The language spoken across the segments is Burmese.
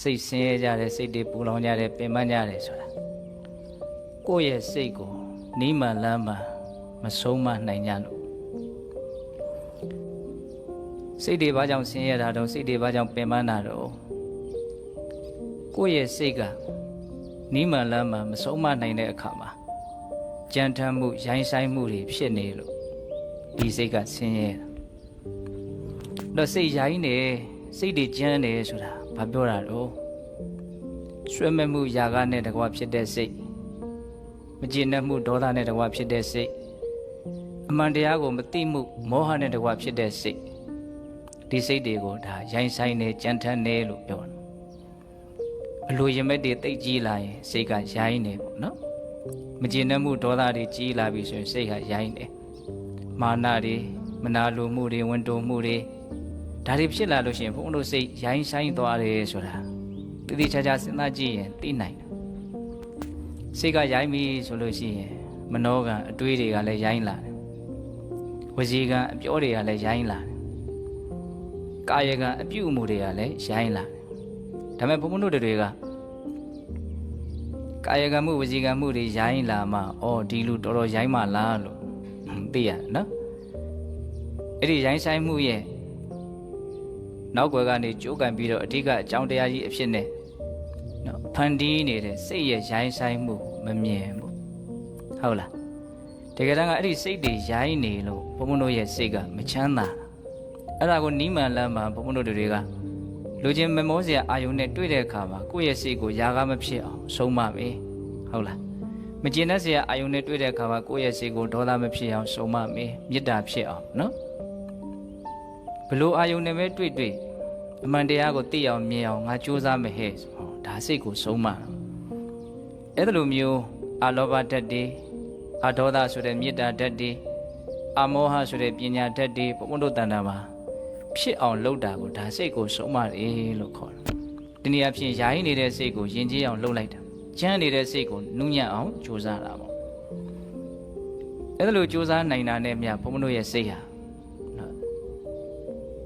စိတ်ဆင်းရဲကြတယ်စိတ်တွေပူလောင်ကြတယ်ပင်ပန်းကြတယ်ဆိုတာကိုယ့်ရဲ့စိတ်ကိုနီးမှန်လမ်းမှန်မဆုံးမနိုင်ကြလို့စိတ်တွေဘာကြောင့်ဆင်းရဲတာတော့စိတ်တွေဘာကြောင့်ပင်ပန်းတာတော့ကိုယ့်ရဲ့စိတ်ကနီးမှန်လမ်းမှန်မဆုံးမနိုင်တဲ့အခါမှာကြမ်းတမ်းမှုရိုင်းဆိုင်မှုတွေဖြစ်နေလို့ဒီစိတ်ကဆင်းရဲတာတော့စိတ်ရိုင်းနေစိတ်တွေကြမ်းနေဆိုတာ ဘာပြောတာတော့ဆွဲမဲ့မှုຢာကနဲ့တကွာဖြစ်တဲ့စိတ်မကျေနပ်မှုဒေါသနဲ့တကွာဖြစ်တဲ့စိတ်အမှန်တရားကိုမသိမှုမောဟနဲ့တကွာဖြစ်တဲ့စိတ်ဒီစိတ်တွေကိုဒါရိုင်းဆိုင်နေကြမ်းတမ်းနေလို့ပြောတယ်အလိုရင်မဲ့တွေတိတ်ကြီးလာရင်စိတ်ကရိုင်းနေပေါ့နော်မကျေနပ်မှုဒေါသတွေကြီးလာပြီဆိုရင်စိတ်ကရိုင်းနေမာနတွေမနာလိုမှုတွေဝန်တိုမှုတွေ ဒါတွေဖြစ်လာလို့ရှိရင်ဘုန်းတို့စိတ်ရိုင်းဆိုင်သွားတယ်ဆိုတာတတိချာချာစဉ်းစားကြည့်ရင်သိနိုင်တယ်စိတ်ကရိုင်းပြီဆိုလို့ရှိရင်မနောကအတွေးတွေကလည်းရိုင်းလာတယ်ဝစီကအပြောတွေကလည်းရိုင်းလာတယ်ကာယကအပြုအမူတွေကလည်းရိုင်းလာတယ်ဒါပေမဲ့ဘုန်းဘုန်းတို့တွေကကာယကံမှုဝစီကံမှုတွေရိုင်းလာမှအော်ဒီလူတော်တော်ရိုင်းမှလားလို့သိရတယ်နော်အဲ့ဒီရိုင်းဆိုင်မှုရဲ့ နောက်ွယ်ကနေကြိုးကန်ပြီးတော့အဓိကအကြောင်းတရားကြီးအဖြစ်နဲ့နော်ဖန်တီးနေတဲ့စိတ်ရဲ့ရိုင်းဆိုင်မှုမမြင်ဘူးဟုတ်လားတကယ်တမ်းကအဲ့ဒီစိတ်တွေရိုင်းနေလို့ဘုံဘုံတို့ရဲ့စိတ်ကမချမ်းသာအဲ့ဒါကိုနီးမှန်လမ်းမှဘုံဘုံတို့တွေကလူချင်းမမောစရာအာယုန်နဲ့တွေ့တဲ့အခါမှာကိုယ့်ရဲ့စိတ်ကိုຢာကားမဖြစ်အောင်ဆုံးမပဲဟုတ်လားမကျင်တဲ့စရာအာယုန်နဲ့တွေ့တဲ့အခါမှာကိုယ့်ရဲ့စိတ်ကိုဒေါသမဖြစ်အောင်ဆုံးမမေမေတ္တာဖြစ်အောင်နော်ဘ လို့အာယုန်နဲ့ပဲတွေ့တွေ့အမှန်တရားကိုသိအောင်မြင်အောင်ငါကြိုးစားမယ်ဟဲ့ဟောဒါစိတ်ကိုဆုံးမအဲ့ဒါလိုမျိုးအာလောဘဓာတ်တွေအာဒေါသဆိုတဲ့မေတ္တာဓာတ်တွေအာမောဟဆိုတဲ့ပညာဓာတ်တွေဘုံဘုံတို့တန်တာမှာဖြစ်အောင်လုပ်တာကိုဒါစိတ်ကိုဆုံးမတယ်လို့ခေါ်တယ်။ဒီနေရာဖြင့်ယာယီနေတဲ့စိတ်ကိုယဉ်ကျေးအောင်လုပ်လိုက်တာ။ကျမ်းနေတဲ့စိတ်ကိုနုညံ့အောင်ကြိုးစားတာပေါ့။အဲ့ဒါလိုကြိုးစားနိုင်တာနဲ့မြတ်ဘုံဘုံတို့ရဲ့စိတ်ဟာနော်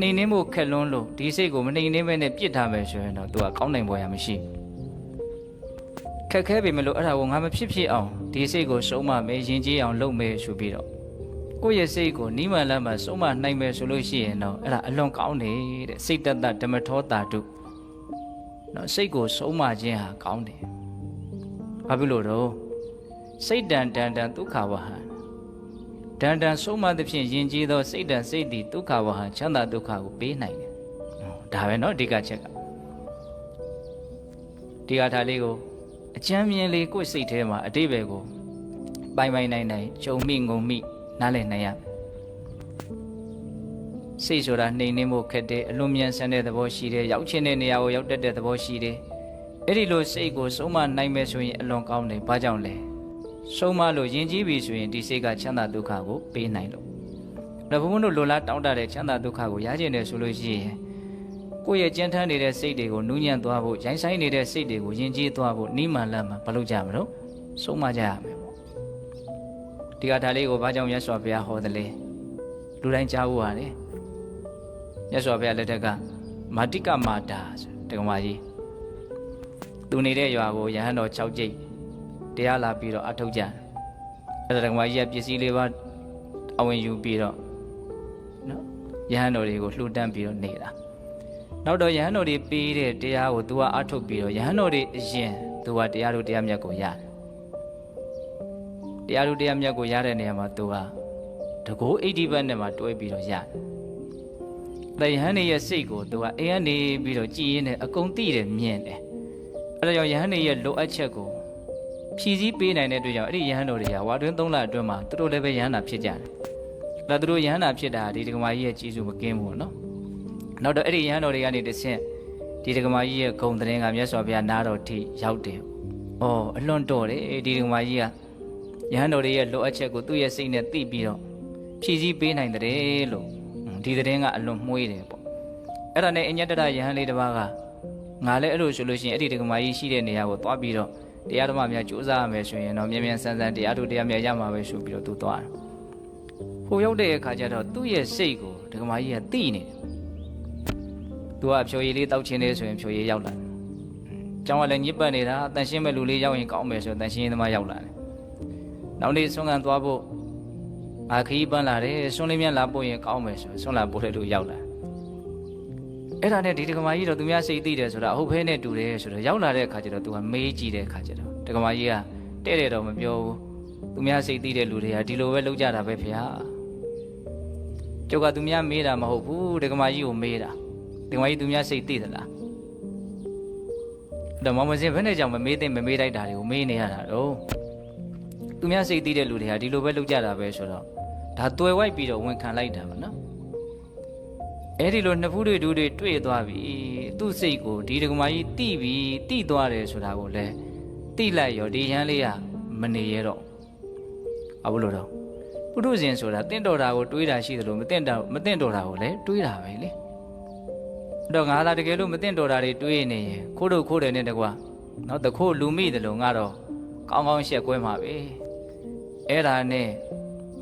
နှိမ်နှင်းဖို့ခက်လွန်းလို့ဒီစိတ်ကိုမနှိမ်နှင်းဘဲနဲ့ပြစ်ထားမယ်ဆိုရင်တော့သူကကောင်းနိုင်ပေါ်ရမရှိခက်ခဲပေမဲ့လို့အဲ့ဒါကိုငါမဖြစ်ဖြစ်အောင်ဒီစိတ်ကိုစုံမမယ်ယဉ်ကျေးအောင်လုပ်မယ်ဆိုပြီးတော့ကိုယ့်ရဲ့စိတ်ကိုနိမလမ်းမှာစုံမနိုင်မယ်ဆိုလို့ရှိရင်တော့အဲ့ဒါအလွန်ကောင်းတယ်တဲ့စိတ်တတဓမ္မထောတာတုနော်စိတ်ကိုစုံမခြင်းဟာကောင်းတယ်ဘာဖြစ်လို့တော့စိတ်တန်တန်တန်ဒုက္ခဝဟံ တန်တန်စုံမသဖြင့်ယဉ်ကျေးသောစိတ်တန်စိတ်သည်ဒုက္ခဝဟံချမ်းသာဒုက္ခကိုပေးနိုင်တယ်ဒါပဲเนาะအဓိကချက်ကဒီဟာထားလေးကိုအချမ်းမြင်လေးကိုယ့်စိတ်ထဲမှာအတိဘယ်ကိုပိုင်ပိုင်နိုင်နိုင်ဂျုံမိငုံမိနားလည်နိုင်ရစိတ်ဆိုတာနှိမ်နှင်းဖို့ခက်တယ်အလွန်မြန်ဆန်တဲ့သဘောရှိတယ်ရောက်ချင်တဲ့နေရာကိုရောက်တတ်တဲ့သဘောရှိတယ်အဲ့ဒီလိုစိတ်ကိုဆုံးမနိုင်မယ်ဆိုရင်အလွန်ကောင်းတယ်ဘာကြောင့်လဲ ဆုံးမလို့ယဉ်ကျေးပြီဆိုရင်ဒီစိတ်ကချမ်းသာဒုက္ခကိုပေးနိုင်လို့ဒါဘုံဘုံတို့လိုလားတောင်းတတဲ့ချမ်းသာဒုက္ခကိုရကျင်တယ်ဆိုလို့ရှိရင်ကိုယ့်ရဲ့ကြမ်းထမ်းနေတဲ့စိတ်တွေကိုနူးညံ့သွားဖို့ရိုင်းဆိုင်နေတဲ့စိတ်တွေကိုယဉ်ကျေးသွားဖို့နိမန်လမ်းမှာမလုပ်ကြမလို့ဆုံးမကြရမယ်ပေါ့ဒီကဒါလေးကိုဘာကြောင့်မြတ်စွာဘုရားဟောတယ်လဲလူတိုင်းကြားဖို့ရတယ်မြတ်စွာဘုရားလက်ထက်ကမာတိကမာတာဆိုတက္ကမကြီးသူနေတဲ့ရွာကိုယဟန်တော်6ကြိတ် တရားလာပြီးတော့အထုတ်ကြအဲ့ဒါတက္ကမကြီးကပစ္စည်းလေးပါအဝင်ယူပြီးတော့နော်ယဟန်တော်တွေကိုလှူဒန်းပြီးတော့နေတာ နောက်တော့ယဟန်တော်တွေပေးတဲ့တရားကို तू ကအထုတ်ပြီးတော့ယဟန်တော်တွေအရင် तू ကတရားတို့တရားမြတ်ကိုရတယ်တရားတို့တရားမြတ်ကိုရတဲ့နေရာမှာ तू ကတကိုး80ဘတ်နဲ့မှတွဲပြီးတော့ရတယ်။တဲ့ယဟန်နေရဲ့စိတ်ကို तू ကအိမ်ကနေပြီးတော့ကြည်ရင်းနဲ့အကုန်သိတယ်မြင်တယ်။အဲဒါကြောင့်ယဟန်နေရဲ့လိုအပ်ချက်ကို ဖြည့်ဆည်းပေးနိုင်တဲ့အတွက်ကြောင့်အဲ့ဒီယဟန်တော်တွေကဝါတွင်း3လအတွင်းမှာသူတို့လည်းပဲယဟန်နာဖြစ်ကြတယ်။ဒါသူတို့ယဟန်နာဖြစ်တာဒီဒကမာကြီးရဲ့ကြီးစုမကင်းဘူးနော်။နောက်တော့အဲ့ဒီယဟန်တော်တွေကနေတဆင့်ဒီဒကမာကြီးရဲ့ဂုံတရင်ကမြတ်စွာဘုရားနားတော်ထိရောက်တယ်။အော်အလွန်တော်တယ်ဒီဒကမာကြီးကယဟန်တော်တွေရဲ့လိုအပ်ချက်ကိုသူ့ရဲ့စိတ်နဲ့သိပြီးတော့ဖြည့်ဆည်းပေးနိုင်တယ်လို့ဒီသတင်းကအလွန်မှုေးတယ်ပေါ့အဲ့ဒါနဲ့အညတရယဟန်လေးတစ်ပါးကငါလည်းအဲ့လိုဆိုလို့ရှိရင်အဲ့ဒီဒကမာကြီးရှိတဲ့နေရာကိုသွားပြီးတော့ တရားဓမ္မများကြိုးစားရမယ်ဆိုရင်တော့မြန်မြန်ဆန်းဆန်းတရားတို့တရားမြတ်ရမှာပဲဆိုပြီးတော့သူသွားတယ်ဟိုရောက်တဲ့အခါကျတော့သူ့ရဲ့စိတ်ကိုဒကမာကြီးကသိနေတယ်သူကဖြိုရည်လေးတောက်ချင်းလေးဆိုရင်ဖြိုရည်ရောက်လာတယ်ကျောင်းကလည်းညစ်ပတ်နေတာတန်ရှင်းမဲ့လူလေးရောက်ရင်ကောင်းမယ်ဆိုတန်ရှင်းသမားရောက်လာတယ်နောက်နေ့ဆွမ်းကန်သွားဖို့အာခီးပန်းလာတယ်ဆွမ်းလေးမြတ်လာပို့ရင်ကောင်းမယ်ဆိုဆွမ်းလာပို့တဲ့လူရောက်လာ အဲ့ဒါနဲ့ဒီဒကမာကြီးတော့သူများစိတ်သိတယ်ဆိုတာအဟုတ်ဖဲနဲ့တူတယ်ဆိုတော့ရောက်လာတဲ့အခါကျတော့သူကမေးကြည့်တဲ့အခါကျတော့ဒကမာကြီးကတဲ့တဲ့တော့မပြောဘူးသူများစိတ်သိတဲ့လူတွေကဒီလိုပဲလုပ်ကြတာပဲဖေဟာကျုပ်ကသူများမေးတာမဟုတ်ဘူးဒကမာကြီးကိုမေးတာဒကမာကြီးသူများစိတ်သိသလားတော့မမစင်ဘယ်နဲ့ကြောင့်မမေးသိမမေးလိုက်တာတွေကိုမေးနေရတာတော့သူများစိတ်သိတဲ့လူတွေကဒီလိုပဲလုပ်ကြတာပဲဆိုတော့ဒါတွယ်ဝိုက်ပြီးတော့ဝန်ခံလိုက်တာပါနော် အဲ့ဒီလိုနှစ်ဖူးတွေဒူးတွေတွေ့သွားပြီသူ့စိတ်ကိုဒီဒကမာကြီးတိပြီးတိသွားတယ်ဆိုတာကိုလည်းတိလိုက်ရောဒီရန်လေးကမနေရတော့အဘလို့တော့ပုထုဇဉ်ဆိုတာတင့်တော်တာကိုတွေးတာရှိတယ်လို့မတင့်တာမတင့်တော်တာကိုလည်းတွေးတာပဲလေအဲ့တော့ငါလာတကယ်လို့မတင့်တော်တာတွေတွေးနေရင်ခိုးတို့ခိုးတယ်နဲ့တကွာနော်တခိုးလူမိတယ်လို့ငါတော့ကောင်းကောင်းရှက်ကွဲမှာပဲအဲ့ဒါနဲ့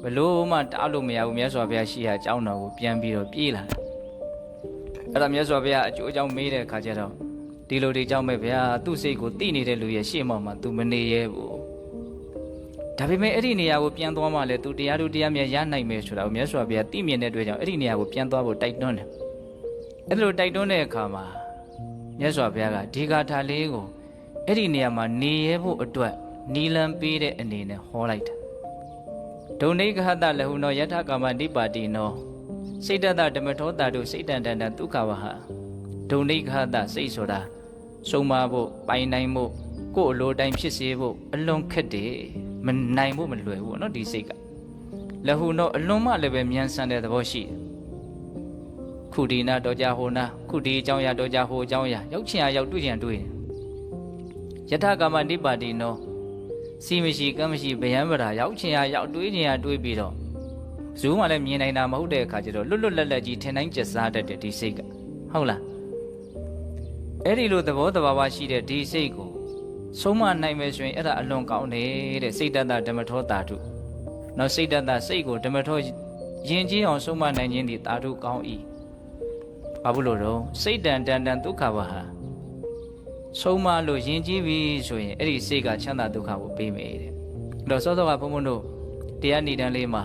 ဘလို့မှတားလို့မရဘူးမြတ်စွာဘုရားရှိရာအကြောင်းတော်ကိုပြန်ပြီးတော့ပြေးလာတာ အဲ့ဒါမြတ်စွာဘုရားအကျိုးအကြောင်းမေးတဲ့အခါကျတော့ဒီလိုဒီကြောင့်ပဲဗျာသူ့စိတ်ကိုတိနေတဲ့လူရဲ့ရှေ့မှောက်မှာ तू မနေရဲဘူးဒါပေမဲ့အဲ့ဒီနေရာကိုပြန်သွားမှလည်း तू တရားတို့တရားမြတ်ရနိုင်မယ်ဆိုတာကိုမြတ်စွာဘုရားသိမြင်တဲ့အတွက်ကြောင့်အဲ့ဒီနေရာကိုပြန်သွားဖို့တိုက်တွန်းတယ်အဲ့လိုတိုက်တွန်းတဲ့အခါမှာမြတ်စွာဘုရားကဒီဂါထာလေးကိုအဲ့ဒီနေရာမှာနေရဲဖို့အတွက်နီလံပေးတဲ့အနေနဲ့ဟောလိုက်တာဒုံနေကဟတလဟုနောယထကာမနိပါတိနော စိတ်တတဓမ္မထောတာတို့စိတ်တန်တန်တန်ဒုက္ခဝဟဒုံနေကဟတစိတ်ဆိုတာစုံမဖို့ပိုင်နိုင်ဖို့ကိုယ်အလိုတိုင်းဖြစ်စေဖို့အလွန်ခက်တယ်မနိုင်ဖို့မလွယ်ဘူးเนาะဒီစိတ်ကလဟုနောအလွန်မှလည်းပဲမြန်ဆန်တဲ့သဘောရှိတယ်ခုဒီနာတော့ကြဟိုနာခုဒီအကြောင်းရတော့ကြဟိုအကြောင်းရရောက်ချင်ရရောက်တွေ့ချင်တွေ့ယထကာမနိပါတိနောစီမရှိကမ်းမရှိဗယံပရာရောက်ချင်ရရောက်တွေးချင်ရတွေးပြီးတော့ ဇူးမှလည်းမြင်နိုင်တာမဟုတ်တဲ့အခါကျတော့လွတ်လွတ်လပ်လပ်ကြီးထင်တိုင်းကျစားတတ်တဲ့ဒီစိတ်ကဟုတ်လားအဲ့ဒီလိုသဘောတဘာဝရှိတဲ့ဒီစိတ်ကိုဆုံးမနိုင်မယ်ဆိုရင်အဲ့ဒါအလွန်ကောင်းတယ်တဲ့စိတ်တတဓမ္မထောတာတုနော်စိတ်တတစိတ်ကိုဓမ္မထောယဉ်ကျေးအောင်ဆုံးမနိုင်ခြင်းဒီတာတုကောင်း၏ဘာဘူးလို့တော့စိတ်တန်တန်တန်ဒုက္ခဝဟာဆုံးမလို့ယဉ်ကျေးပြီဆိုရင်အဲ့ဒီစိတ်ကချမ်းသာဒုက္ခကိုပေးမယ်တဲ့အဲ့တော့စောစောကဘုံဘုံတို့တရားဏိဒံလေးမှာ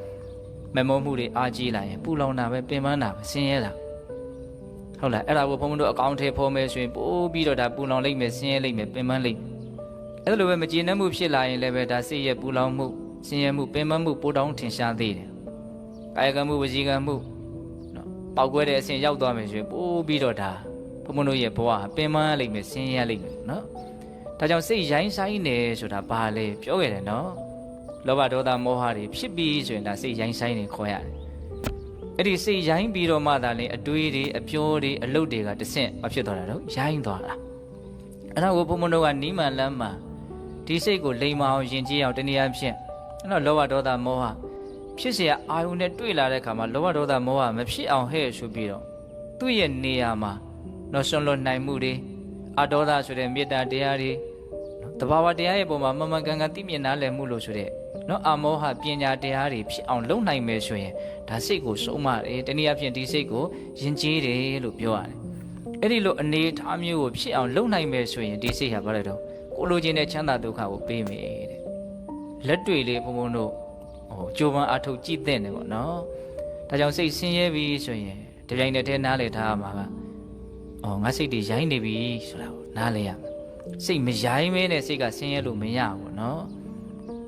မမောမှုတွေအားကြီးလာရင်ပူလောင်တာပဲပင်ပန်းတာပဲဆင်းရဲတာဟုတ်လားအဲ့ဒါကိုဘုံဘုံတို့အကောင့်ထဲဖော်မယ်ဆိုရင်ပို့ပြီးတော့ဒါပူလောင်လိမ့်မယ်ဆင်းရဲလိမ့်မယ်ပင်ပန်းလိမ့်မယ်အဲ့လိုပဲမကျေနပ်မှုဖြစ်လာရင်လည်းပဲဒါစိတ်ရဲ့ပူလောင်မှုဆင်းရဲမှုပင်ပန်းမှုပိုတောင်းထင်ရှားသေးတယ်ကာယကံမှုဝစီကံမှုနော်ပောက်ကွဲတဲ့အဆင့်ရောက်သွားမယ်ဆိုရင်ပို့ပြီးတော့ဒါဘုံဘုံတို့ရဲ့ဘဝပင်ပန်းလိမ့်မယ်ဆင်းရဲလိမ့်မယ်နော်ဒါကြောင့်စိတ်ရိုင်းဆိုင်နေဆိုတာဘာလဲပြောခဲ့တယ်နော် လောဘဒေါသမောဟတွေဖြစ်ပြီးဆိုရင်ဒါစိတ်ရိုင်းဆိုင်နေခေါ်ရတယ်အဲ့ဒီစိတ်ရိုင်းပြီးတော့မှသာလေအတွေးတွေအပြောတွေအလုပ်တွေကတဆင့်မဖြစ်သွားတာတော့ရိုင်းသွားတာအဲ့ဒါကိုဘုံဘုံတို့ကနီးမှန်လမ်းမှာဒီစိတ်ကိုလိမ်မအောင်ယဉ်ကျေးအောင်တနည်းအားဖြင့်အဲ့တော့လောဘဒေါသမောဟဖြစ်เสียအာယုန်နဲ့တွေ့လာတဲ့အခါမှာလောဘဒေါသမောဟမဖြစ်အောင်ဟဲ့ဆိုပြီးတော့သူ့ရဲ့နေရာမှာ နော်ဆွန့်လွတ်နိုင်မှုတွေအတောဒဆိုတဲ့မေတ္တာတရားတွေနော်တဘာဝတရားရဲ့ပုံမှာမမှန်ကန်ကန်သိမြင်နားလည်မှုလို့ဆိုတဲ့ နော်အမောဟပညာတရားတွေဖြစ်အောင်လုပ်နိုင်မယ်ဆိုရင်ဒါစိတ်ကိုဆုံးမတယ်တနည်းအားဖြင့်ဒီစိတ်ကိုယဉ်ကျေးတယ်လို့ပြောရတယ်အဲ့ဒီလိုအနေထားမျိုးကိုဖြစ်အောင်လုပ်နိုင်မယ်ဆိုရင်ဒီစိတ်ဟာဘာလဲတော့ကိုလိုချင်တဲ့ချမ်းသာဒုက္ခကိုပေးမယ်တဲ့လက်တွေ့လေးဘုံဘုံတို့ဟိုကြိုးပမ်းအထုတ်ကြည့်တဲ့နေပေါ့နော်ဒါကြောင့်စိတ်ဆင်းရဲပြီဆိုရင်ဒီပြိုင်နဲ့တည်းနားလေထားမှာကအော်ငါစိတ်တွေရိုင်းနေပြီဆိုတာကိုနားလေရမယ်စိတ်မရိုင်းမဲနဲ့စိတ်ကဆင်းရဲလို့မရဘူးနော်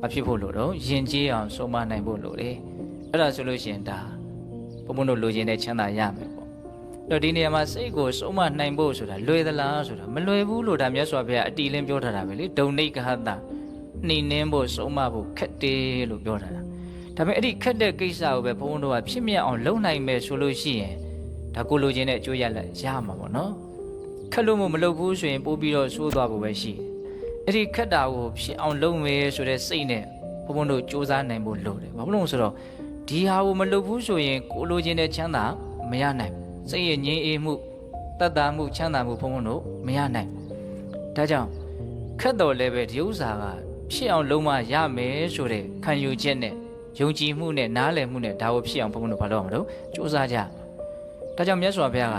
မဖြစ်ဖို့လို့တော့ယဉ်ကျေးအောင်ဆုံးမနိုင်ဖို့လိုတယ်အဲ့ဒါဆိုလို့ရှိရင်ဒါဘုံဘုံတို့လိုချင်တဲ့ချမ်းသာရမယ်ပေါ့တော့ဒီနေရာမှာစိတ်ကိုဆုံးမနိုင်ဖို့ဆိုတာလွယ်သလားဆိုတာမလွယ်ဘူးလို့ဒါမြတ်စွာဘုရားအတီလင်းပြောထားတာပဲလေဒုံနိကဟတနှိမ့်နှင်းဖို့ဆုံးမဖို့ခက်တယ်လို့ပြောထားတာဒါပေမဲ့အဲ့ဒီခက်တဲ့ကိစ္စကိုပဲဘုံဘုံတို့ကဖြစ်မြတ်အောင်လုပ်နိုင်မယ်ဆိုလို့ရှိရင်ဒါကိုလိုချင်တဲ့အကျိုးရလဒ်ရမှာပေါ့နော်ခက်လို့မလုပ်ဘူးဆိုရင်ပို့ပြီးတော့ဆိုးသွားဖို့ပဲရှိတယ် အဲ့ဒီခက်တာကိုဖြစ်အောင်လုပ်မယ်ဆိုတဲ့စိတ်နဲ့ဘုံဘုံတို့စူးစမ်းနိုင်ဖို့လိုတယ်ဘာလို့လဲဆိုတော့ဒီဟာကိုမလုပ်ဘူးဆိုရင်ကိုလိုချင်တဲ့ချမ်းသာမရနိုင်ဘူးစိတ်ရဲ့ငြိမ်းအေးမှုတတ်တာမှုချမ်းသာမှုဘုံဘုံတို့မရနိုင်ဘူးဒါကြောင့်ခက်တော်လည်းပဲဒီဥစ္စာကဖြစ်အောင်လုံးမရမယ်ဆိုတဲ့ခံယူချက်နဲ့ယုံကြည်မှုနဲ့နားလည်မှုနဲ့ဒါကိုဖြစ်အောင်ဘုံဘုံတို့ဘာလုပ်အောင်လို့စူးစမ်းကြဒါကြောင့်မြတ်စွာဘုရားက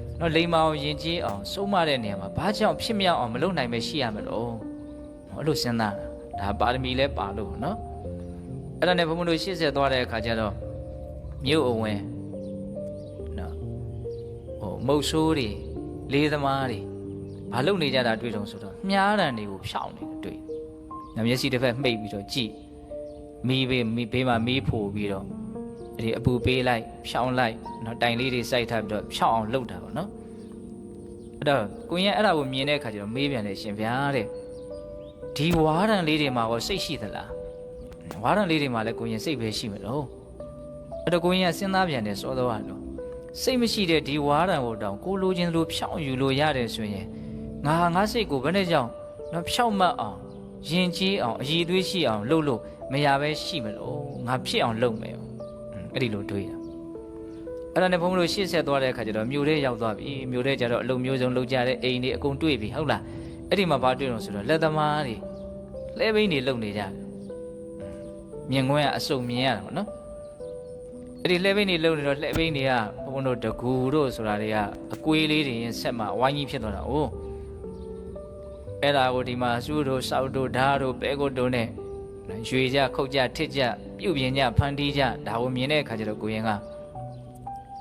နော်လိမ္မာအောင်ယဉ်ကျေးအောင်စိုးမတဲ့နေရာမှာဘာကြောင့်ဖြစ်မြောက်အောင်မလုပ်နိုင်မရှိရမလို့အဲ့လိုစဉ်းစားတာဒါပါရမီလဲပါလို့နော်အဲ့ဒါနဲ့ဘုံဘုံတို့ရှေ့ဆက်သွားတဲ့အခါကျတော့မြို့အဝင်နော်ဟိုမုတ်ဆိုးတွေလေးသမားတွေဘာလုပ်နေကြတာတွေ့တော့ဆိုတော့မြားတံတွေကိုဖြောင်းနေတွေ့ညမျက်စိတစ်ဖက်မှိတ်ပြီးတော့ကြည့်မီးဘေးမီးဘေးမှာမီးဖိုပြီးတော့အဲ့ ဒီအပူပေးလိုက်ဖြောင်းလိုက်နော်တိုင်လေးတွေစိုက်ထားပြီးတော့ဖြောင်းအောင်လုပ်တာပေါ့နော်အဲ့တော့ကိုရင်အဲ့ဒါကိုမြင်တဲ့အခါကျတော့မေးပြန်တယ်ရှင်ဗျာတဲ့ဒီဝါရံလေးတွေမှာရောစိတ်ရှိသလားဝါရံလေးတွေမှာလည်းကိုရင်စိတ်ပဲရှိမလို့အဲ့တော့ကိုရင်ကစဉ်းစားပြန်တယ်စောတော့တော့စိတ်မရှိတဲ့ဒီဝါရံကိုတောင်ကိုလိုချင်လိုဖြောင်းယူလို့ရတယ်ဆိုရင်ငါငါစိတ်ကိုဘယ်နဲ့ကြောင့်နော်ဖြောက်မှတ်အောင်ယဉ်ကျေးအောင်အည်သွေးရှိအောင် လုပ်လို့မရပဲရှိမလို့ငါဖြစ်အောင်လုပ်မယ် အဲ့ဒီလိုတွေးတာအဲ့ဒါနဲ့ဘုံမလို့ရှေ့ဆက်သွားတဲ့အခါကျတော့မြို့ထဲရောက်သွားပြီမြို့ထဲကျတော့အလုံမျိုးစုံလုပ်ကြတဲ့အိမ်တွေအကုန်တွေ့ပြီဟုတ်လားအဲ့ဒီမှာဘာတွေ့တော့ဆိုတော့လက်သမားတွေလဲဘိန်းတွေလုပ်နေကြတယ်မြင်ကွင်းကအစုံမြင်ရတာပေါ့နော်အဲ့ဒီလဲဘိန်းတွေလုပ်နေတော့လဲဘိန်းတွေကဘုံတို့တကူတို့ဆိုတာတွေကအကွေးလေးတွေရင်ဆက်မှာဝိုင်းကြီးဖြစ်သွားတာ哦အဲ့ဒါကိုဒီမှာစူးတို့စောက်တို့ဓာတ်တို့ပဲကုတ်တို့နဲ့ ရွေကြခုတ်ကြထစ်ကြပြုတ်ပြင်းကြဖန်တီးကြဒါကိုမြင်တဲ့အခါကျတော့ကိုရင်က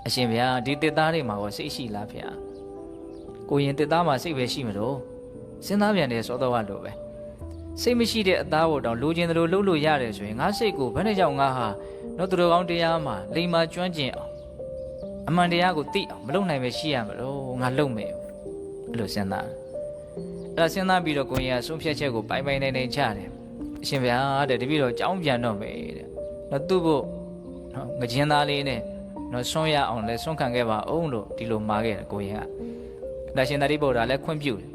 အရှင်ဗျာဒီတစ်သားတွေမှာရောစိတ်ရှိလားဗျာကိုရင်တစ်သားမှာစိတ်ပဲရှိမလို့စဉ်းစားပြန်တယ်စောတော့လို့ပဲစိတ်မရှိတဲ့အသားကိုတောင်လိုချင်တယ်လို့လုပ်လို့ရတယ်ဆိုရင်ငါစိတ်ကိုဘယ်နဲ့ကြောင့်ငါဟာတော့သူတော်ကောင်းတရားမှာလိမ္မာကျွမ်းကျင်အောင်အမှန်တရားကိုသိအောင်မလုပ်နိုင်ပဲရှိရမလို့ငါလုပ်မယ်အဲ့လိုစဉ်းစားအဲ့ဒါစဉ်းစားပြီးတော့ကိုရင်ကဆုံးဖြတ်ချက်ကိုပိုင်ပိုင်နိုင်နိုင်ချတယ် အရှင်ဗျာတဲ့တပည့်တော်ကြောင်းပြန်တော့မယ်တဲ့တော့သူ့ဖို့နော်ငကြင်းသားလေးနဲ့နော်ဆွန့်ရအောင်လဲဆွန့်ခံခဲ့ပါအောင်လို့ဒီလိုမှာခဲ့တယ်ကိုရင်ကဒါရှင်သာရိပုတ္တရာလည်းခွင့်ပြုတယ်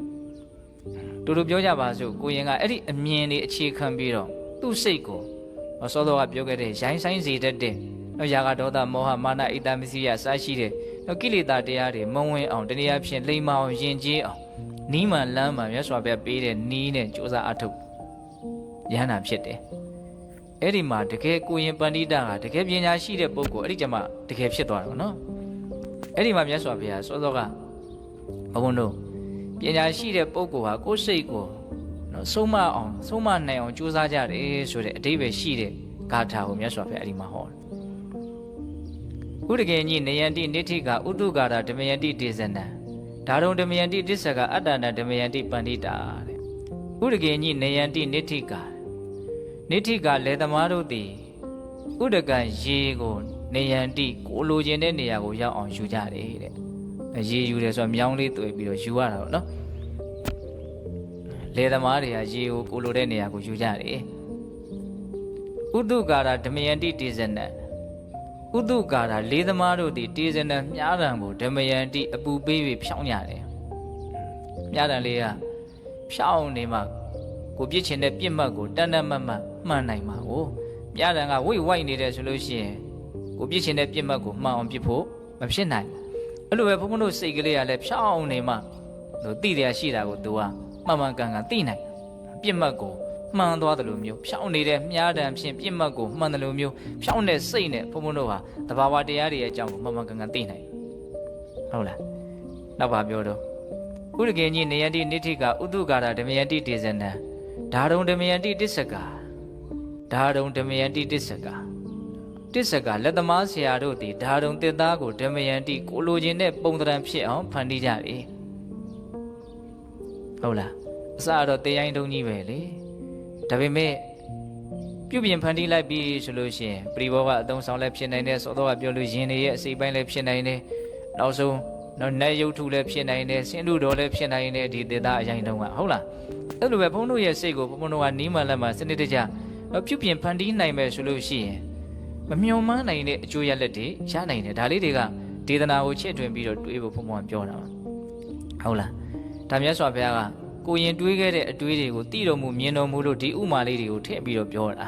တူတူပြောကြပါစို့ကိုရင်ကအဲ့ဒီအမြင်လေးအခြေခံပြီးတော့သူ့စိတ်ကိုစောစောကပြောခဲ့တဲ့ရိုင်းဆိုင်စေတတ်တဲ့နော်ယာကဒေါသမောဟမာနဣတမစီယစရှိတဲ့နော်ကိလေသာတရားတွေမဝင်အောင်တနည်းအားဖြင့်လိမ္မာအောင်ယဉ်ကျေးအောင်နီးမှန်လမ်းမှန်မြတ်စွာဘုရားပေးတဲ့နီးနဲ့ကြိုးစားအထုတ် ရဟန္တာဖြစ်တယ်အဲ့ဒီမှာတကယ်ကိုရင်ပန္တိတာကတကယ်ပညာရှိတဲ့ပုဂ္ဂိုလ်အဲ့ဒီကျမှတကယ်ဖြစ်သွားတယ်နော်အဲ့ဒီမှာမြတ်စွာဘုရားစောစောကဘုန်းတို့ပညာရှိတဲ့ပုဂ္ဂိုလ်ဟာကိုယ်စိတ်ကိုနော်ဆုံးမအောင်ဆုံးမနိုင်အောင်ကြိုးစားကြတယ်ဆိုတဲ့အတိပ္ပယ်ရှိတဲ့ဂါထာကိုမြတ်စွာဘုရားအဲ့ဒီမှာဟောတယ်ဥဒကေညိနယန္တိနိဋ္ဌိကဥတုကာရဓမယန္တိဒေဇနံဒါရုံဓမယန္တိတစ္ဆကအတ္တနာဓမယန္တိပန္တိတာတဲ့ဥဒကေညိနယန္တိနိဋ္ဌိကာ နိဋ္ဌိကလေသမားတို့သည်ဥဒကံရေကို နေယန္တိကိုလိုချင်တဲ့နေရာကိုရောက်အောင်ယူကြတယ်တဲ့ရေယူတယ်ဆိုတော့မြောင်းလေးတွေ့ပြီးတော့ယူရတာပေါ့နော်လေသမားတွေကရေကိုကိုလိုတဲ့နေရာကိုယူကြတယ်ဥတုကာရဓမယန္တိတေဇနံဥတုကာရလေးသမားတို့သည်တေဇနံမြားတံကိုဓမယန္တိအပူပေးပြီးဖြောင်းကြတယ်မြားတံလေးကဖြောင်းနေမှကိုပြစ်ချင်တဲ့ပြစ်မှတ်ကိုတန်တန်မတ်မတ် မှန်နိုင်မှာကိုမြားတံကဝိတ်ဝိုက်နေတယ်ဆိုလို့ရှိရင်ကိုပြစ်ချင်တဲ့ပြစ်မှတ်ကိုမှန်အောင်ပြစ်ဖို့မဖြစ်နိုင်ဘူးအဲ့လိုပဲဘုန်းဘုန်းတို့စိတ်ကလေးကလည်းဖြောင်းနေမှသူသိတယ်ရှိတာကိုသူကမှန်မှန်ကန်ကန်သိနိုင်ပြစ်မှတ်ကိုမှန်သွားတယ်လို့မျိုးဖြောင်းနေတဲ့မြားတံဖြင့်ပြစ်မှတ်ကိုမှန်တယ်လို့မျိုးဖြောင်းတဲ့စိတ်နဲ့ဘုန်းဘုန်းတို့ဟာတဘာဝတရားတွေရဲ့အကြောင်းကိုမှန်မှန်ကန်ကန်သိနိုင်ဟုတ်လားနောက်ပါပြောတော့ဥရကေညိနေယန္တိနိဋ္ဌိကဥတုကာရဓမယန္တိတေဇနံဓာရုံဓမယန္တိတစ္ဆကာ ဓာရုံဓမယန္တိတစ္ဆကာတစ္ဆကာလက်သမားဆရာတို့သည်ဓာရုံတစ်သားကိုဓမယန္တိကိုလိုချင်တဲ့ပုံသဏ္ဍာန်ဖြစ်အောင်ဖန်တီးကြတယ်ဟုတ်လားအစတော့တေးရိုင်းတုံးကြီးပဲလေဒါပေမဲ့ပြုပြင်ဖန်တီးလိုက်ပြီဆိုလို့ရှိရင်ပရိဘောကအသုံးဆောင်လည်းဖြစ်နိုင်တယ်စောတော့ကပြောလို့ရင်တွေရဲ့အစိပ်ပိုင်းလည်းဖြစ်နိုင်တယ်နောက်ဆုံးနော်နတ်ရုပ်ထုလည်းဖြစ်နိုင်တယ်စင်တုတော်လည်းဖြစ်နိုင်တယ်ဒီတေသားအရင်တုန်းကဟုတ်လားအဲ့လိုပဲဘုန်းတို့ရဲ့စိတ်ကိုဘုန်းတို့ကနီးမှလက်မှစနစ်တကျ ပြုပြင်ဖန်တီးနိုင်မယ်ဆိုလို့ရှိရင်မမျှော်မှန်းနိုင်တဲ့အကျိုးရလက်တွေရနိုင်တယ်ဒါလေးတွေကဒေသနာကိုချစ်တွင်ပြီးတော့တွေးဖို့ဘုံဘုံပြောတာပါဟုတ်လားဒါမြတ်စွာဘုရားကကိုရင်တွေးခဲ့တဲ့အတွေးတွေကိုသိတော်မူမြင်တော်မူလို့ဒီဥမာလေးတွေကိုထည့်ပြီးတော့ပြောတာ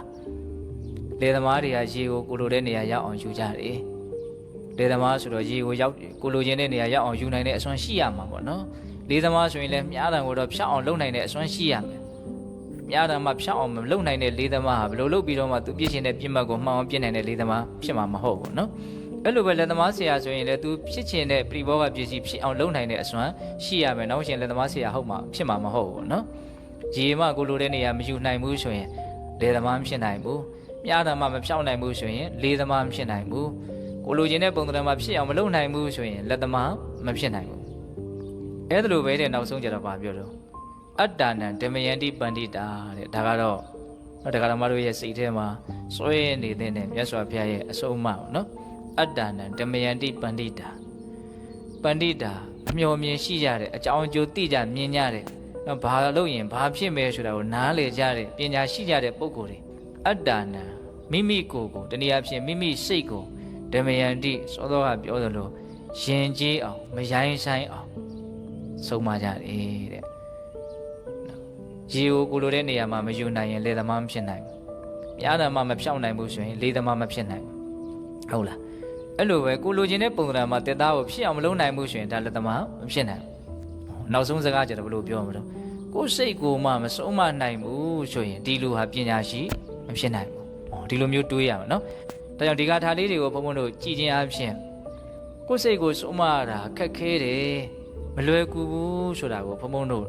လေသမားတွေကရေကိုကိုလိုတဲ့နေရာရောက်အောင်ယူကြတယ်လေသမားဆိုတော့ရေကိုရောက်ကိုလိုချင်တဲ့နေရာရောက်အောင်ယူနိုင်တဲ့အစွမ်းရှိရမှာပေါ့နော်လေသမားဆိုရင်လည်းမြားတံကိုတော့ဖြောက်အောင်လုပ်နိုင်တဲ့အစွမ်းရှိရမယ် မြားတံမှာဖြောက်အောင်မလုပ်နိုင်တဲ့လေသမားဟာဘယ်လိုလုပ်ပြီးတော့မှသူပြည့်ရှင်တဲ့ပြစ်မှတ်ကိုမှောင်အောင်ပြစ်နိုင်တဲ့လေသမားဖြစ်မှာမဟုတ်ဘူးနော်အဲ့လိုပဲလက်သမားဆရာဆိုရင်လည်းသူဖြစ်ချင်တဲ့ပြိဘောကပစ္စည်းဖြစ်အောင်လုပ်နိုင်တဲ့အစွမ်းရှိရမယ်နောက်ရှင်လက်သမားဆရာဟုတ်မှာဖြစ်မှာမဟုတ်ဘူးနော်ရေမကိုလိုတဲ့နေရာမယူနိုင်ဘူးဆိုရင်လေသမားမဖြစ်နိုင်ဘူးမြားတံမှာမဖြောက်နိုင်ဘူးဆိုရင်လေသမားမဖြစ်နိုင်ဘူးကိုလိုချင်တဲ့ပုံသဏ္ဍာန်မှာဖြစ်အောင်မလုပ်နိုင်ဘူးဆိုရင်လက်သမားမဖြစ်နိုင်ဘူးအဲ့ဒါလိုပဲတဲ့နောက်ဆုံးကြတော့ဗာပြောတော့ အတ္တနံဓမယန္တိပန္တိတာတဲ့ဒါကတော့နော်တရားဓမ္မတို့ရဲ့စိတ်ထဲမှာစွဲနေတဲ့မြတ်စွာဘုရားရဲ့အဆုံးအမပေါ့နော်အတ္တနံဓမယန္တိပန္တိတာပန္တိတာအမျှော်မြင်ရှိကြတယ်အကြောင်းအကျိုးသိကြမြင်ကြတယ်နော်ဘာလို့ရင်ဘာဖြစ်မယ်ဆိုတာကိုနားလေကြတယ်ပညာရှိကြတဲ့ပုဂ္ဂိုလ်တွေအတ္တနံမိမိကိုယ်ကိုတနည်းအားဖြင့်မိမိစိတ်ကိုဓမယန္တိစောစောကပြောသလိုယဉ်ကျေးအောင်မရိုင်းဆိုင်အောင်ဆုံးမကြတယ်တဲ့ ရေကိုကိုလိုတဲ့နေရာမှာမယူနိုင်ရင်လေသမားမဖြစ်နိုင်ဘူး။ပြားတယ်မှမဖြောက်နိုင်ဘူးဆိုရင်လေသမားမဖြစ်နိုင်ဘူး။ဟုတ်လား။အဲ့လိုပဲကိုလိုချင်တဲ့ပုံစံမှာတက်သားကိုဖြစ်အောင်မလုပ်နိုင်ဘူးဆိုရင်ဒါလေသမားမဖြစ်နိုင်ဘူး။နောက်ဆုံးစကားကြတော့ဘယ်လိုပြောမလို့ကိုစိတ်ကိုမှမဆုံးမနိုင်ဘူးဆိုရင်ဒီလူဟာပညာရှိမဖြစ်နိုင်ဘူး။ဟောဒီလိုမျိုးတွေးရမှာနော်။ဒါကြောင့်ဒီကထာလေးတွေကိုဘုံဘုံတို့ကြည်ချင်းအဖြစ်ကိုစိတ်ကိုဆုံးမရတာခက်ခဲတယ်မလွယ်ကူဘူးဆိုတာကိုဘုံဘုံတို့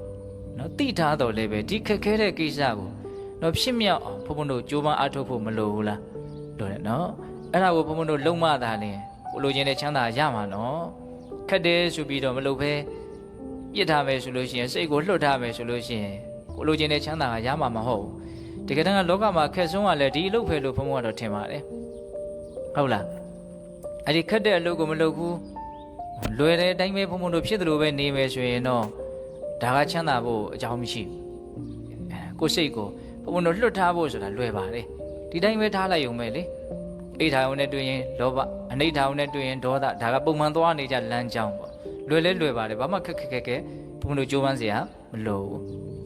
နော်တိထားတော်လည်းပဲဒီခက်ခဲတဲ့ကိစ္စကိုနော်ဖြစ်မြောက်အောင်ဘုံဘုံတို့ကြိုးပမ်းအားထုတ်ဖို့မလိုဘူးလားလို့တယ်နော်အဲ့ဒါကိုဘုံဘုံတို့လုံမတာလင်ကိုလိုချင်တဲ့ချမ်းသာရမှာနော်ခက်တယ်ဆိုပြီးတော့မလုပ်ဘဲပြစ်ထားမယ်ဆိုလို့ရှိရင်စိတ်ကိုလွတ်ထားမယ်ဆိုလို့ရှိရင်ကိုကိုလိုချင်တဲ့ချမ်းသာကရမှာမဟုတ်ဘူးတကယ်တမ်းကလောကမှာခက်ဆုံးကလည်းဒီအလုပ်ပဲလို့ဘုံဘုံကတော့ထင်ပါတယ်ဟုတ်လားအဲ့ဒီခက်တဲ့အလုပ်ကိုမလုပ်ဘူးလွယ်တဲ့အတိုင်းပဲဘုံဘုံတို့ဖြစ်တယ်လို့ပဲနေမယ်ဆိုရင်တော့ ဒါကချမ်းသာဖို့အကြောင်းမရှိဘူးအဲကိုယ်စိတ်ကိုဘုံဘုံတို့လွတ်ထားဖို့ဆိုတာလွယ်ပါတယ်ဒီတိုင်းပဲထားလိုက်ရုံပဲလေအိဋ္ဌာယုံနဲ့တွေ့ရင်လောဘအနိဋ္ဌာယုံနဲ့တွေ့ရင်ဒေါသဒါကပုံမှန်သွားနေကြလမ်းကြောင်းပေါ့လွယ်လဲလွယ်ပါတယ်ဘာမှခက်ခက်ခက်ခက်ဘုံဘုံတို့ကြိုးပမ်းစရာမလိုဘူး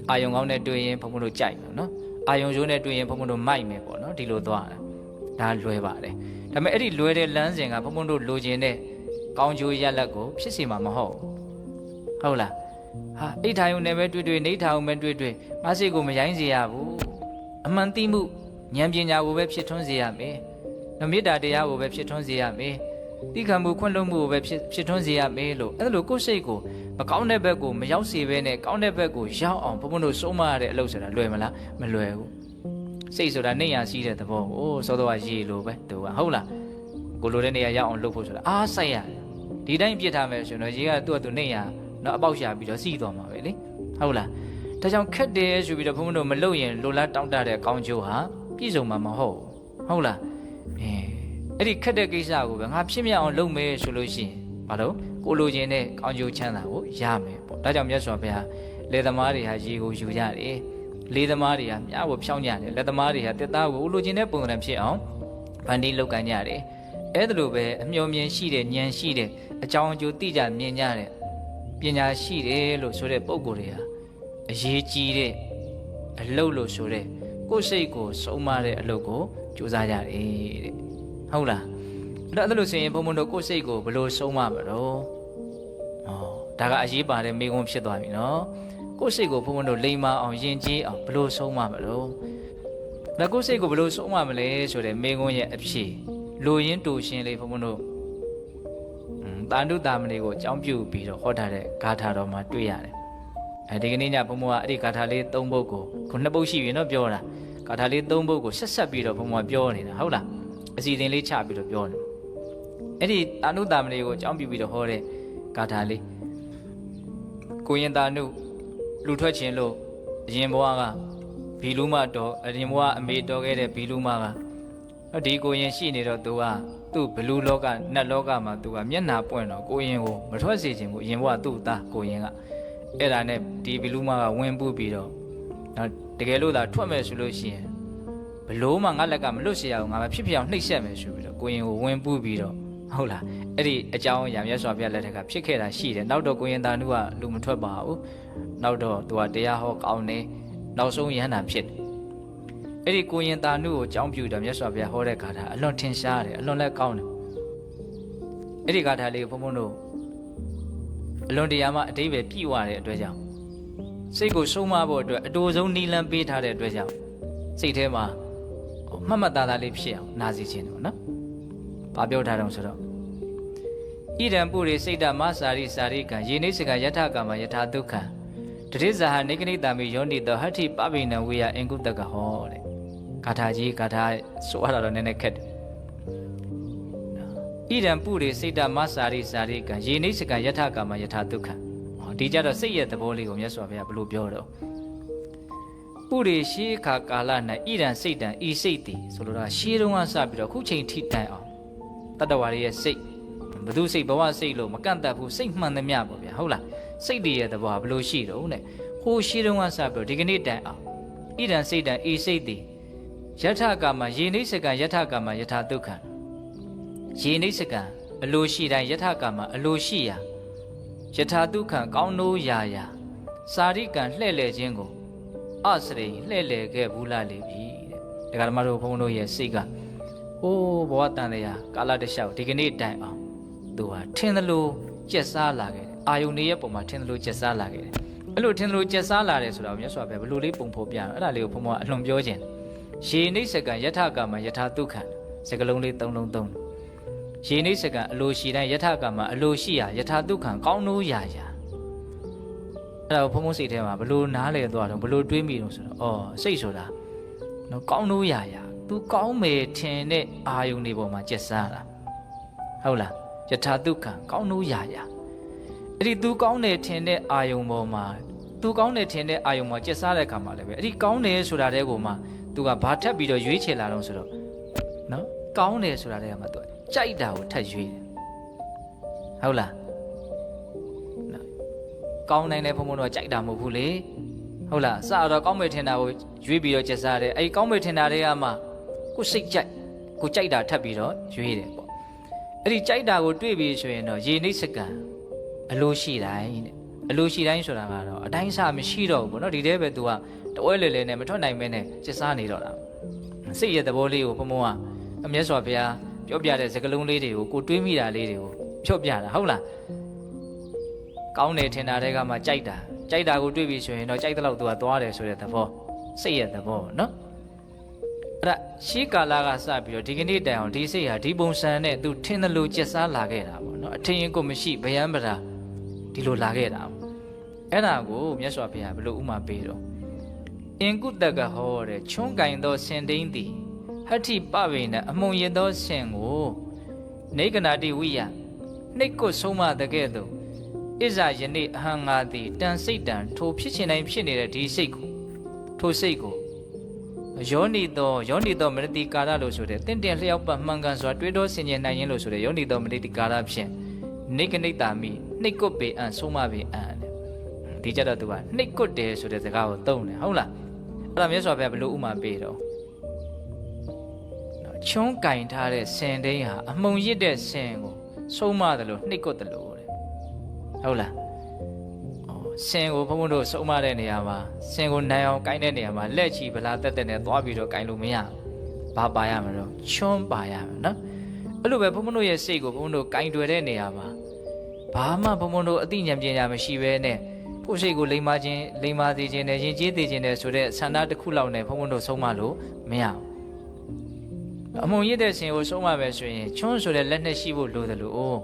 အာယုံကောင်းနဲ့တွေ့ရင်ဘုံဘုံတို့ကြိုက်မယ်နော်အာယုံရိုးနဲ့တွေ့ရင်ဘုံဘုံတို့မိုက်မယ်ပေါ့နော်ဒီလိုသွားတာဒါလွယ်ပါတယ်ဒါပေမဲ့အဲ့ဒီလွယ်တဲ့လမ်းစဉ်ကဘုံဘုံတို့လိုချင်တဲ့ကောင်းကျိုးရလဒ်ကိုဖြစ်စီမှာမဟုတ်ဘူးဟုတ်လား ဟာအိဋ္ဌာယုံနဲ့ပဲတွေ့တွေ့နေဋ္ဌာယုံပဲတွေ့တွေ့ငါစိတ်ကိုမရိုင်းစေရဘူးအမှန်သိမှုဉာဏ်ပညာကိုပဲဖြစ်ထွန်းစေရမယ်။နမေတ္တာတရားကိုပဲဖြစ်ထွန်းစေရမယ်။တိခံမှုခွင့်လွှတ်မှုကိုပဲဖြစ်ဖြစ်ထွန်းစေရမယ်လို့အဲ့လိုကိုယ်စိတ်ကိုမကောင်းတဲ့ဘက်ကိုမရောက်စေဘဲနဲ့ကောင်းတဲ့ဘက်ကိုရောက်အောင်ဘုံဘုံတို့စိုးမရတဲ့အလုပ်ဆိုတာလွယ်မလားမလွယ်ဘူး။စိတ်ဆိုတာနေရစီးတဲ့သဘောကိုစောတော့ရေလိုပဲသူကဟုတ်လားကိုလိုတဲ့နေရာရောက်အောင်လုပ်ဖို့ဆိုတာအားစိုက်ရဒီတိုင်းပြစ်ထားမယ်ဆိုတော့ရေကသူ့အတူနေရ တော့အပေါက်ရှာပြီးတော့စီးသွားမှာပဲလေဟုတ်လားဒါကြောင့်ခက်တယ်ဆိုပြီးတော့ဘုံဘုံတို့မလုပ်ရင်လိုလားတောင်းတတဲ့ကောင်းကျိုးဟာပြည့်စုံမှာမဟုတ်ဟုတ်လားအဲအဲ့ဒီခက်တဲ့ကိစ္စကိုပဲငါဖြစ်မြောက်အောင်လုပ်မယ်ဆိုလို့ရှိရင်ဘာလို့ကိုလိုချင်တဲ့ကောင်းကျိုးချမ်းသာကိုရမယ်ပေါ့ဒါကြောင့်မြတ်စွာဘုရားလေသမားတွေဟာရေကိုယူကြတယ်လေသမားတွေဟာမြားကိုဖြောင်းကြတယ်လက်သမားတွေဟာတက်သားကိုလိုချင်တဲ့ပုံစံဖြစ်အောင်ဗန်ဒီလောက်ကန်ကြတယ်အဲ့ဒါလိုပဲအမျှော်မြင်ရှိတဲ့ဉာဏ်ရှိတဲ့အကြောင်းအကျိုးသိကြမြင်ကြတဲ့ ပညာရှိတယ်လို့ဆိုတဲ့ပုံကိုယ်တွေဟာအရေးကြီးတဲ့အလုပ်လို့ဆိုတဲ့ကိုယ်စိတ်ကိုစုံမတဲ့အလုပ်ကိုကြိုးစားကြတယ်တဲ့ဟုတ်လားအဲ့တော့အဲ့လိုဆိုရင်ဘုံဘုံတို့ကိုယ်စိတ်ကိုဘယ်လိုစုံမမလို့ဩဒါကအရေးပါတဲ့မိကုံးဖြစ်သွားပြီနော်ကိုယ်စိတ်ကိုဘုံဘုံတို့လိမ္မာအောင်ယဉ်ကျေးအောင်ဘယ်လိုစုံမမလို့ဒါကိုယ်စိတ်ကိုဘယ်လိုစုံမမလဲဆိုတဲ့မိကုံးရဲ့အဖြစ်လူရင်းတူရှင်လေးဘုံဘုံတို့ တာန္တုတာမဏေကိုအကြောင်းပြုပြီးတော့ဟောထားတဲ့ဂါထာတော်မှာတွေ့ရတယ်အဲဒီကနေ့ညဘုံဘုံကအဲ့ဒီဂါထာလေး၃ပုဒ်ကိုခုနှစ်ပုဒ်ရှိပြီနော်ပြောတာဂါထာလေး၃ပုဒ်ကိုဆက်ဆက်ပြီးတော့ဘုံဘုံကပြောနေတာဟုတ်လားအစီအစဉ်လေးချပြီးတော့ပြောနေအဲ့ဒီတာနုတာမဏေကိုအကြောင်းပြုပြီးတော့ဟောတဲ့ဂါထာလေးကိုရင်တာနုလူထွက်ခြင်းလို့အရင်ဘဝကဘီလူမတော်အရင်ဘဝအမေတော်ခဲ့တဲ့ဘီလူမကဒီကိုရင်ရှိနေတော့သူက သူ့ဘလူလောကနတ်လောကမှာသူကမျက်နာပွင့်တော့ကိုရင်ကိုမထွက်စေခြင်းကိုအရင်ဘဝသူ့သားကိုရင်ကအဲ့ဒါနဲ့ဒီဘီလူမကဝင်ပူပြီးတော့နော်တကယ်လို့သာထွက်မယ်ဆိုလို့ရှိရင်ဘလို့မှငါလက်ကမလွတ်စေရအောင်ငါမဖြစ်ဖြစ်အောင်နှိပ်စက်မယ်ဆိုပြီးတော့ကိုရင်ကိုဝင်ပူပြီးတော့ဟုတ်လားအဲ့ဒီအကြောင်းအရာမြတ်စွာဘုရားလက်ထက်ကဖြစ်ခဲ့တာရှိတယ်နောက်တော့ကိုရင်သားနုကလူမထွက်ပါဘူးနောက်တော့သူကတရားဟောကောင်းတယ်နောက်ဆုံးယဟန္တာဖြစ်တယ် အဲ့ဒီကိုရင်သားနုကိုအကြောင်းပြုတယ်မြတ်စွာဘုရားဟောတဲ့ဂါထာအလွန်ထင်ရှားတယ်အလွန်လည်းကောင်းတယ်အဲ့ဒီဂါထာလေးကိုဘုန်းဘုန်းတို့အလွန်တရာမှအတိပ္ပယ်ပြည့်ဝတဲ့အတွက်ကြောင့်စိတ်ကိုဆုံးမဖို့အတွက်အတူဆုံးနီလန်းပေးထားတဲ့အတွက်ကြောင့်စိတ်ထဲမှာမှတ်မှတ်သားသားလေးဖြစ်အောင်နာစီခြင်းတယ်ပေါ့နော်။ဘာပြောထားတော့ဆိုတော့ဣဒံပုရိစိတ်တမစာရိစာရိကံယေနိစကယထကာမယထဒုက္ခံတတိဇာဟနေကနိတမိယောနိတောဟဋ္ဌိပပိနံဝေယအင်္ဂုတကဟောတဲ့ ဂါထာကြီးဂါထာဆိုရတာတော့နည်းနည်းခက်တယ်ဣဒံပုရိစိတ်တမစာရိစာရိကံယေနိစကယထကာမယထဒုက္ခံဟောဒီကြတော့စိတ်ရဲ့သဘောလေးကိုမြတ်စွာဘုရားဘယ်လိုပြောတော့ပုရိရှိခါကာလ၌ဣဒံစိတ်တံဤစိတ်တည်ဆိုလိုတာရှေးတုန်းကစပြီးတော့ခုချိန်ထိတိုင်အောင်တတ္တဝါတွေရဲ့စိတ်ဘသူစိတ်ဘဝစိတ်လို့မကန့်တတ်ဘူးစိတ်မှန်သမျှပေါ့ဗျာဟုတ်လားစိတ်တည်ရဲ့သဘောကဘယ်လိုရှိတော့တဲ့ဟိုရှေးတုန်းကစပြီးတော့ဒီကနေ့တိုင်အောင်ဣဒံစိတ်တံဤစိတ်တည် ယထကာမယေနိစကံယထကာမယထဒုက္ခံယေနိစကံအလိုရှိတိုင်းယထကာမအလိုရှိရာယထာဒုက္ခံကောင်းနိုးရာရာစာရိကံလှဲ့လေခြင်းကိုအစရိလှဲ့လေခဲ့ဘူးလားလေပြီတဲ့ဒကာဓမ္မတို့ဘုန်းတို့ရဲ့စိတ်ကအိုးဘဝတန်တရားကာလတလျှောက်ဒီကနေ့တိုင်အောင်သူဟာထင်းသလိုကြက်စားလာခဲ့တယ်အာယုန်တွေရဲ့ပုံမှာထင်းသလိုကြက်စားလာခဲ့တယ်အဲ့လိုထင်းသလိုကြက်စားလာတယ်ဆိုတော့မြတ်စွာဘုရားဘယ်လိုလေးပုံဖော်ပြတော့အဲ့ဒါလေးကိုဘုန်းဘုန်းကအလွန်ပြောခြင်း ရေနိစ္စကံယထကမယထာဒုက္ခံစကလုံးလေးသုံးလုံးသုံးရေနိစ္စကံအလိုရှိတိုင်းယထကမအလိုရှိရာယထာဒုက္ခံကောင်းနိုးရာရာအဲ့ဒါကိုဘုံဘုံစိတ်ထဲမှာဘလို့နားလေသွားတော့ဘလို့တွေးမိတော့ဆိုတော့အော်စိတ်ဆိုတာနော်ကောင်းလို့ရရ तू ကောင်းမယ်ထင်တဲ့အာယုန်တွေပေါ်မှာကျက်စားတာဟုတ်လားယထာဒုက္ခကောင်းလို့ရရအဲ့ဒီ तू ကောင်းတယ်ထင်တဲ့အာယုန်ပေါ်မှာသူကောင်းတယ်ထင်တဲ့အာယုံမှာကျက်စားတဲ့ခါမှာလည်းပဲအဲ့ဒီကောင်းတယ်ဆိုတာတဲ့ကိုမှ သူကဘာထပ်ပြီးတော့ရွေးချယ်လာတော့ဆိုတော့နော်ကောင်းတယ်ဆိုတာတဲ့ကမှသူကကြိုက်တာကိုထပ်ရွေးတယ်ဟုတ်လားနော်ကောင်းနိုင်တဲ့ဘုံဘုံတော့ကြိုက်တာမဟုတ်ဘူးလေဟုတ်လားစတော့ကောင်းမယ်ထင်တာကိုရွေးပြီးတော့ကျက်စားတယ်အဲ့ဒီကောင်းမယ်ထင်တာတွေကမှကိုယ်စိတ်ကြိုက်ကိုကြိုက်တာထပ်ပြီးတော့ရွေးတယ်ပေါ့အဲ့ဒီကြိုက်တာကိုတွေ့ပြီဆိုရင်တော့ရေနှိပ်စကန်အလိုရှိတိုင်းတဲ့အလိုရှိတိုင်းဆိုတာကတော့အတိုင်းစားမရှိတော့ဘူးပေါ့နော်ဒီတဲပဲ तू က တဝဲလေလေနဲ့မထွက်နိုင်မဲနဲ့ကျက်စားနေတော့တာစိတ်ရဲ့သဘောလေးကိုဘုံဘုံကအမျက်စွာဘုရားပြောပြတဲ့စကလုံးလေးတွေကိုကိုတွေးမိတာလေးတွေကိုဖြော့ပြတာဟုတ်လားကောင်းတယ်ထင်တာတွေကမှကြိုက်တာကြိုက်တာကိုတွေးပြီဆိုရင်တော့ကြိုက်တဲ့လောက် तू ကသွားတယ်ဆိုတဲ့သဘောစိတ်ရဲ့သဘောနော်အဲ့ဒါရှေးကာလကစပြီးတော့ဒီကနေ့တိုင်အောင်ဒီစိတ်ဟာဒီပုံစံနဲ့ तू ထင်တယ်လို့ကျက်စားလာခဲ့တာပေါ့နော်အထင်ရင်ကိုမရှိဗျယံပရာဒီလိုလာခဲ့တာပေါ့အဲ့ဒါကိုမြတ်စွာဘုရားဘယ်လိုဥမာပေးတော့ အင်ကုတကဟောတဲ့ချွန်းကင်သောစင်တိန်သည်ဟဋ္ဌိပဝေနအမုံရသောစင်ကိုနေကနာတိဝိယနှိတ်ကိုဆုံးမတကဲ့သို့ဣဇာယနေ့အဟံငါသည်တန်စိတ်တန်ထိုဖြစ်ချင်တိုင်းဖြစ်နေတဲ့ဒီစိတ်ကိုထိုစိတ်ကိုယောနိသောယောနိသောမနတိကာရလို့ဆိုတဲ့တင့်တယ်လျှောက်ပတ်မှန်ကန်စွာတွေးတောဆင်ခြင်နိုင်ရင်လို့ဆိုတဲ့ယောနိသောမနတိကာရဖြင့်နေကနိတာမိနှိတ်ကိုပေအံဆုံးမပေအံတဲ့ဒီကြတော့သူကနှိတ်ကွတ်တယ်ဆိုတဲ့စကားကိုသုံးတယ်ဟုတ်လား အဲ့ဒါမြတ်စွာဘုရားဘယ်လိုဥမာပေးတော့ချွန်းကင်ထားတဲ့ဆင်တိန်ဟာအမှုံရစ်တဲ့ဆင်ကိုဆုံးမတယ်လို့နှိတ်ကွတ်တယ်လို့တဲ့ဟုတ်လားဆင်ကိုဘုံဘုံတို့ဆုံးမတဲ့နေရာမှာဆင်ကိုနိုင်အောင်ကိုင်းတဲ့နေရာမှာလက်ချီဗလာတက်တက်နဲ့သွားပြီးတော့ကိုင်းလို့မရဘူးဘာပါရမလို့ချွန်းပါရမယ်နော်အဲ့လိုပဲဘုံဘုံတို့ရဲ့စိတ်ကိုဘုံဘုံတို့ကိုင်းတွေ့တဲ့နေရာမှာဘာမှဘုံဘုံတို့အသိဉာဏ်ပညာမရှိဘဲနဲ့ ကိုယ်စိတ်ကိုလိမ္မာခြင်းလိမ္မာစေခြင်းနဲ့ယဉ်ကျေးစေခြင်းနဲ့ဆိုတဲ့ဆန္ဒတစ်ခုလောက်နဲ့ဘုံဘုံတို့ဆုံးမလို့မရဘူးအမုံရစ်တဲ့ဆင်ကိုဆုံးမပဲဆိုရင်ချွန်းဆိုတဲ့လက်နဲ့ရှိဖို့လိုတယ်လို့အိုး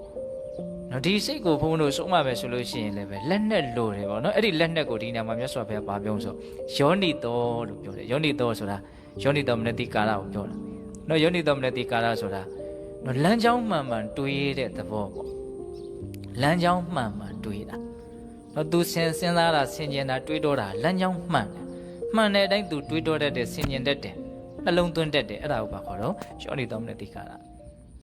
နော်ဒီစိတ်ကိုဘုံဘုံတို့ဆုံးမပဲဆိုလို့ရှိရင်လည်းပဲလက်နဲ့လိုတယ်ပေါ့နော်အဲ့ဒီလက်နဲ့ကိုဒီနေရာမှာမြတ်စွာဘုရားပါပြောဆိုယောနိတောလို့ပြောတယ်ယောနိတောဆိုတာယောနိတောမနတိကာရကိုပြောတာနော်ယောနိတောမနတိကာရဆိုတာနော်လမ်းကြောင်းမှန်မှန်တွေးတဲ့သဘောပေါ့လမ်းကြောင်းမှန်မှန်တွေးတာ နော်သူစင်စဉ်းစားတာဆင်ခြင်တာတွေးတော့တာလမ်းကြောင်းမှန်တယ်မှန်တဲ့အတိုင်းသူတွေးတော့တတ်တယ်ဆင်ခြင်တတ်တယ်နှလုံးသွင်းတတ်တယ်အဲ့ဒါကိုပါခေါ်တော့ယောနိတောမနတိကာရ